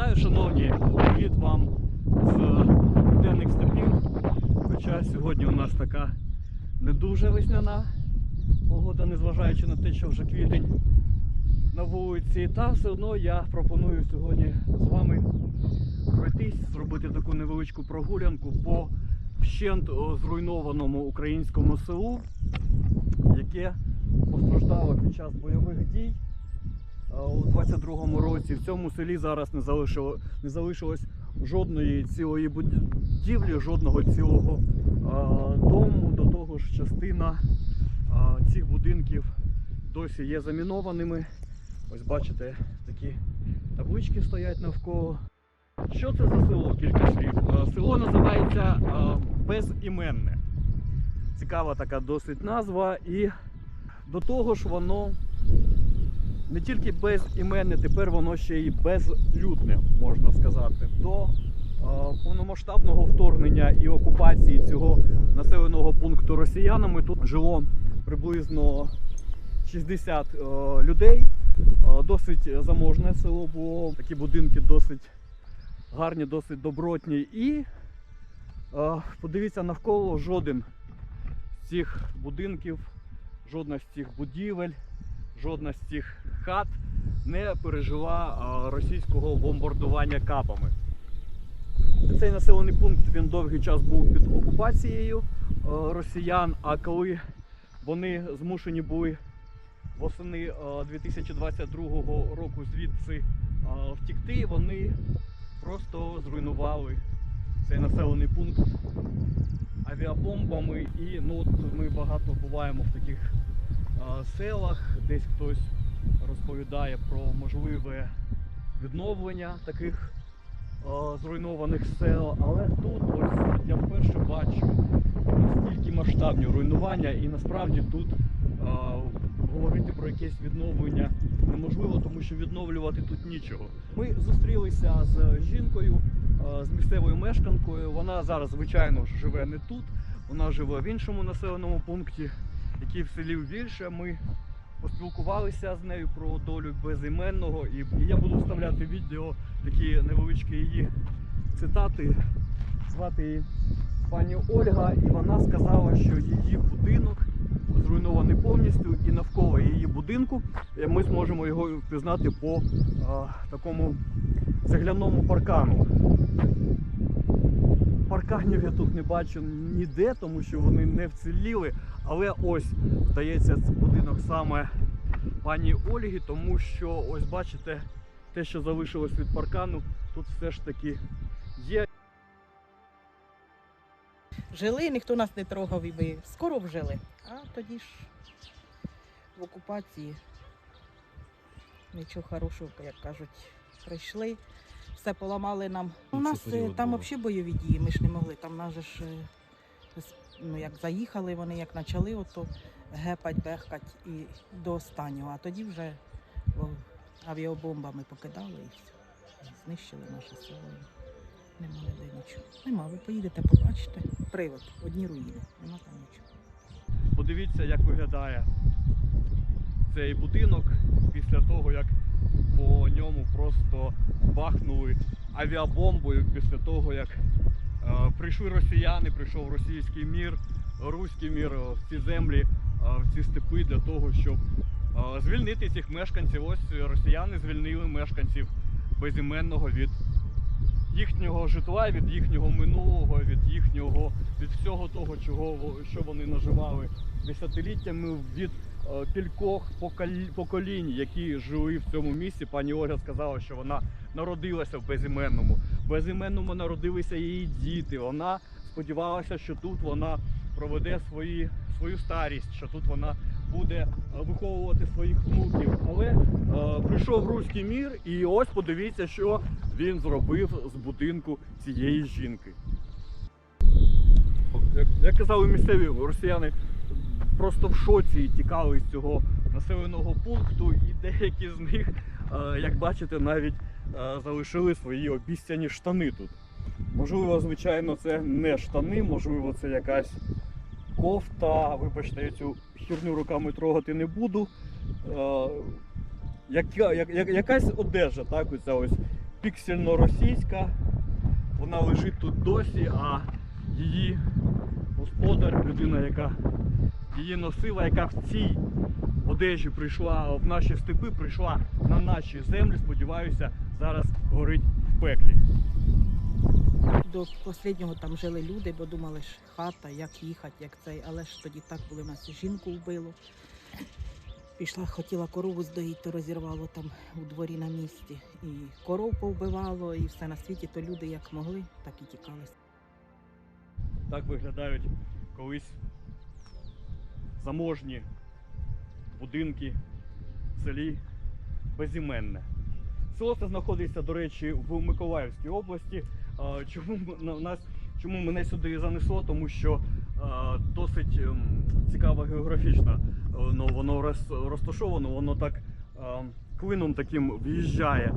Вітаю, шановні! Привіт вам з денних степів. Хоча сьогодні у нас така не дуже весняна погода, незважаючи на те, що вже квітень на вулиці. Та все одно я пропоную сьогодні з вами пройтись, зробити таку невеличку прогулянку по вщент зруйнованому українському селу, яке постраждало під час бойових дій. А У 22-му році в цьому селі зараз не залишило не залишилось жодної цілої будівлі, жодного цілого а, дому. До того ж, частина а, цих будинків досі є замінованими. Ось бачите, такі таблички стоять навколо. Що це за село? Кілька слів. Село називається а, Безіменне. Цікава така досить назва, і до того ж воно не тільки безіменне, тепер воно ще й безлюдне, можна сказати. До е, повномасштабного вторгнення і окупації цього населеного пункту росіянами тут жило приблизно 60 е, людей. Е, досить заможне село було, такі будинки досить гарні, досить добротні. І подивіться навколо жоден з цих будинків, жодна з цих будівель жодна з цих хат не пережила російського бомбардування капами. Цей населений пункт він довгий час був під окупацією росіян. А коли вони змушені були восени 2022 року звідси втікти, вони просто зруйнували цей населений пункт авіабомбами. І ну, от ми багато буваємо в таких селах, десь хтось розповідає про можливе відновлення таких зруйнованих сел. Але тут ось я вперше бачу настільки масштабні руйнування, і насправді тут говорити про якесь відновлення неможливо, тому що відновлювати тут нічого. Ми зустрілися з жінкою, з місцевою мешканкою. Вона зараз, звичайно живе не тут, вона живе в іншому населеному пункті який в селі більше. Ми поспілкувалися з нею про долю безіменного, і я буду вставляти відео такі невеличкі її цитати. Звати її пані Ольга, і вона сказала, що її будинок зруйнований повністю, і навколо її будинку ми зможемо його впізнати по а, такому цегляному паркану. Парканів я тут не бачу ніде, тому що вони не вціліли. Але ось, здається, це будинок саме пані Ольги, тому що ось бачите, те, що залишилось від паркану, тут все ж таки є. Жили, ніхто нас не трогав і ми скоро вжили. А тоді ж в окупації нічого хорошого, як кажуть, прийшли, все поламали нам. У нас е, там взагалі бойові дії, ми ж не могли. Там нас же ж, е, ну, як заїхали вони, як почали ото гепать, бехкать і до останнього. А тоді вже о, авіабомбами покидали і все. Знищили наше село. Нема ніде нічого. Нема, ви поїдете, побачите. Привод, одні руїни. Нема там нічого. Подивіться, як виглядає цей будинок після того, як по ньому просто бахнули авіабомбою, після того, як е, прийшли росіяни, прийшов російський мір, руський мір е, в ці землі, е, в ці степи для того, щоб звільнити цих мешканців. Ось росіяни звільнили мешканців безіменного від їхнього житла, від їхнього минулого, від їхнього, від всього того, чого що вони наживали десятиліттями, від кількох поколі- поколінь, які жили в цьому місці. Пані Ольга сказала, що вона народилася в безіменному. В безіменному народилися її діти. Вона сподівалася, що тут вона проведе свої, свою старість, що тут вона буде е, виховувати своїх внуків. Але е, прийшов руський мір, і ось подивіться, що він зробив з будинку цієї жінки. Як казали місцеві росіяни, просто в шоці і тікали з цього населеного пункту, і деякі з них, е, як бачите, навіть е, залишили свої обіцяні штани тут. Можливо, звичайно, це не штани, можливо, це якась кофта. Вибачте, я цю херню руками трогати не буду. Е, яка, як, як- якась одежа, так, оця ось піксельно-російська. Вона лежить тут досі, а її господар, людина, яка її носила, яка в цій одежі прийшла в наші степи, прийшла на наші землі, сподіваюся, зараз горить в пеклі. До останнього там жили люди, бо думали, ж хата, як їхати, як цей. Але ж тоді так були нас жінку вбило. Пішла, хотіла корову здоїти, то розірвало там у дворі на місці. І коров повбивало, і все на світі, то люди як могли, так і тікали. Так виглядають колись заможні будинки в селі Безіменне. Село це знаходиться, до речі, в Миколаївській області. Чому нас, чому мене сюди занесло? Тому що досить ем, цікаво географічно. Ну, воно розташовано, воно так клином таким в'їжджає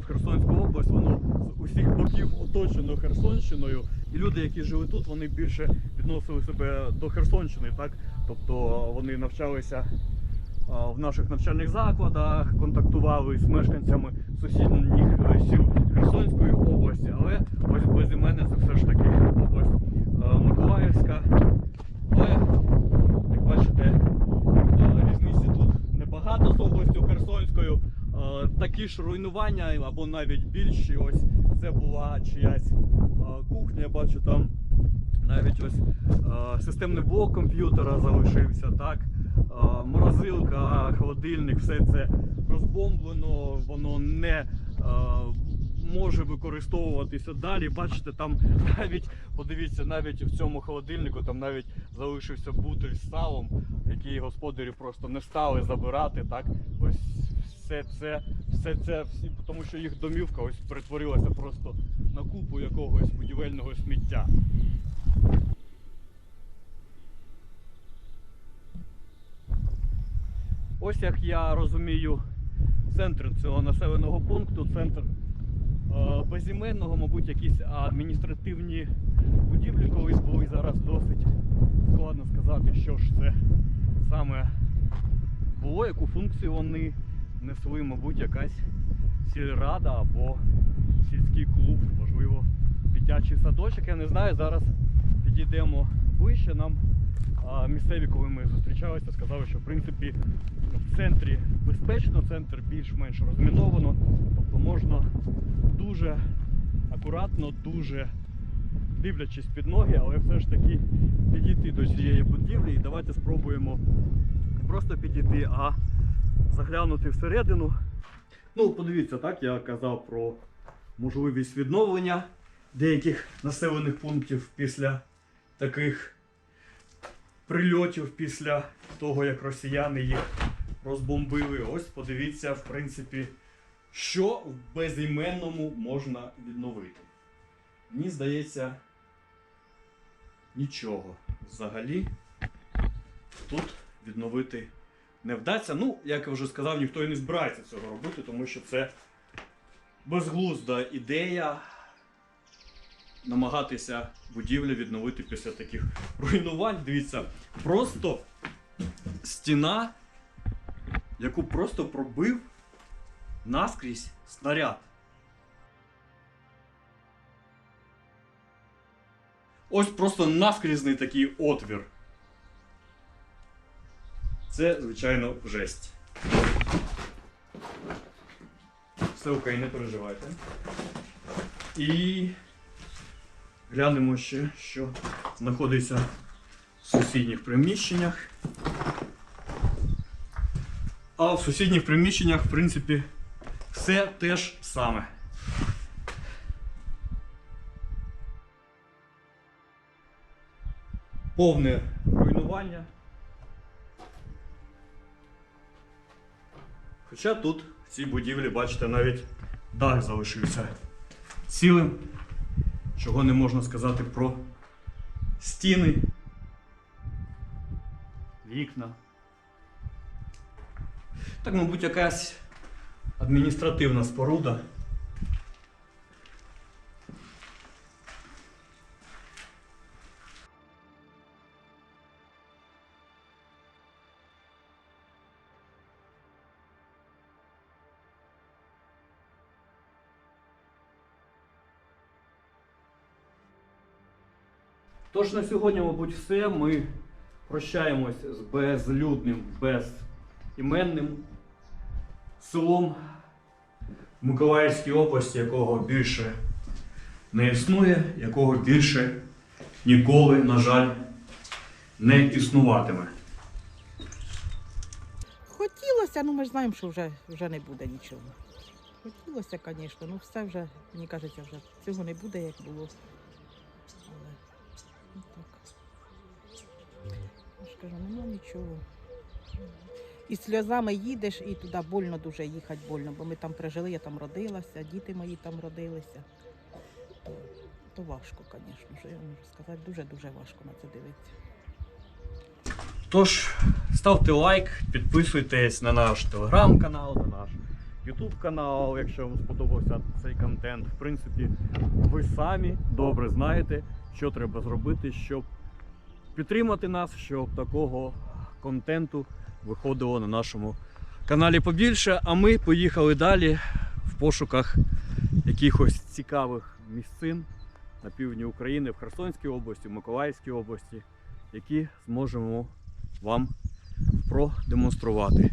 в Херсонську область. Воно з усіх боків оточено Херсонщиною. І люди, які жили тут, вони більше відносили себе до Херсонщини, так? Тобто вони навчалися в наших навчальних закладах, контактували з мешканцями сусідніх е, сіл Херсонської області, але ось без імене це все ж таки область е, Миколаївська. Але, як бачите, е, різниці тут небагато з областю Херсонською. Е, Такі ж руйнування або навіть більші. Ось це була чиясь е, кухня. Бачу там навіть ось е, системний блок комп'ютера залишився, так. Морозилка, холодильник, все це розбомблено, воно не може використовуватися далі. Бачите, там навіть, подивіться, навіть в цьому холодильнику там навіть залишився бутиль з салом, який господарі просто не стали забирати. Так, ось все це, все це, всі, тому що їх домівка ось перетворилася просто на купу якогось будівельного сміття. Ось як я розумію центр цього населеного пункту, центр е, безіменного, мабуть, якісь адміністративні будівлі колись були зараз досить складно сказати, що ж це саме було, яку функцію вони несли, мабуть, якась сільрада або сільський клуб, можливо, дитячий садочок. Я не знаю, зараз підійдемо ближче. Нам місцеві, коли ми зустрічалися, сказали, що в принципі в центрі безпечно, центр більш-менш розміновано, тобто можна дуже акуратно, дуже дивлячись під ноги, але все ж таки підійти до цієї будівлі і давайте спробуємо не просто підійти, а заглянути всередину. Ну, подивіться, так, я казав про можливість відновлення деяких населених пунктів після таких прильотів, після того, як росіяни їх розбомбили. Ось подивіться, в принципі, що в безіменному можна відновити. Мені здається, нічого взагалі тут відновити не вдасться. Ну, як я вже сказав, ніхто і не збирається цього робити, тому що це безглузда ідея намагатися будівлю відновити після таких руйнувань. Дивіться, просто стіна, яку просто пробив наскрізь снаряд. Ось просто наскрізний такий отвір. Це, звичайно, жесть. Все окей, не переживайте. І глянемо ще, що знаходиться в сусідніх приміщеннях. А в сусідніх приміщеннях, в принципі, все те ж саме. Повне руйнування. Хоча тут в цій будівлі, бачите, навіть дах залишився цілим, чого не можна сказати про стіни, вікна. Так, мабуть, якась адміністративна споруда. Тож на сьогодні, мабуть, все. Ми прощаємось з безлюдним, безіменним селом Миколаївській області, якого більше не існує, якого більше ніколи, на жаль, не існуватиме. Хотілося, ну ми ж знаємо, що вже, вже не буде нічого. Хотілося, звісно, ну все вже, мені кажеться, вже цього не буде, як було. Кажу, нема нічого. І сльозами їдеш, і туди больно дуже їхати больно, бо ми там прижили, я там родилася, діти мої там родилися. То, то важко, звісно, що я можу сказати, дуже-дуже важко на це дивитися. Тож, ставте лайк, підписуйтесь на наш телеграм-канал, на наш ютуб канал, якщо вам сподобався цей контент. В принципі, ви самі добре знаєте, що треба зробити, щоб підтримати нас, щоб такого контенту виходило на нашому каналі побільше. А ми поїхали далі в пошуках якихось цікавих місцин на півдні України, в Херсонській області, в Миколаївській області, які зможемо вам продемонструвати.